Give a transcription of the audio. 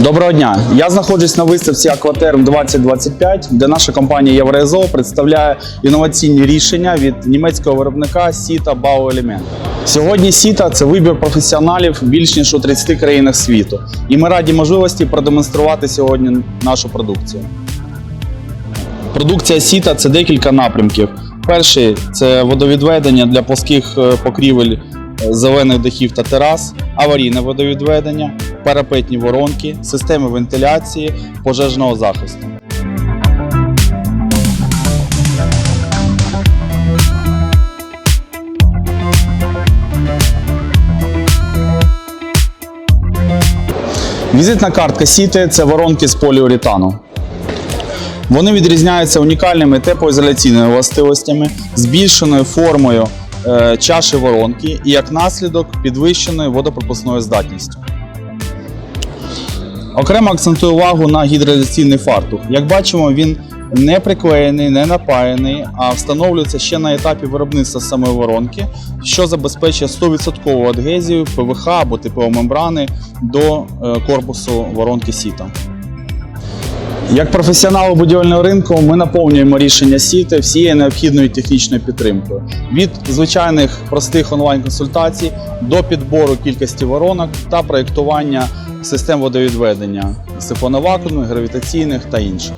Доброго дня! Я знаходжусь на виставці Акватерм 2025, де наша компанія Євроезо представляє інноваційні рішення від німецького виробника Сіта Бауелемент. Сьогодні Сіта це вибір професіоналів більш ніж у 30 країнах світу. І ми раді можливості продемонструвати сьогодні нашу продукцію. Продукція Сіта це декілька напрямків. Перший це водовідведення для плоских е, покрівель е, зелених дахів та терас, аварійне водовідведення, парапетні воронки, системи вентиляції, пожежного захисту. Візитна картка Сіти це воронки з поліуретану. Вони відрізняються унікальними теплоізоляційними властивостями, збільшеною формою е, чаші воронки і як наслідок підвищеною водопропускною здатністю. Окремо акцентую увагу на гідроізоляційний фартух. Як бачимо, він не приклеєний, не напаяний, а встановлюється ще на етапі виробництва самої воронки, що забезпечує 100% адгезію ПВХ або тепломембрани до е, корпусу воронки сіта. Як професіонали будівельного ринку, ми наповнюємо рішення сіти всією необхідною технічною підтримкою від звичайних простих онлайн-консультацій до підбору кількості воронок та проєктування систем водовідведення сифоновакуумних, гравітаційних та інших.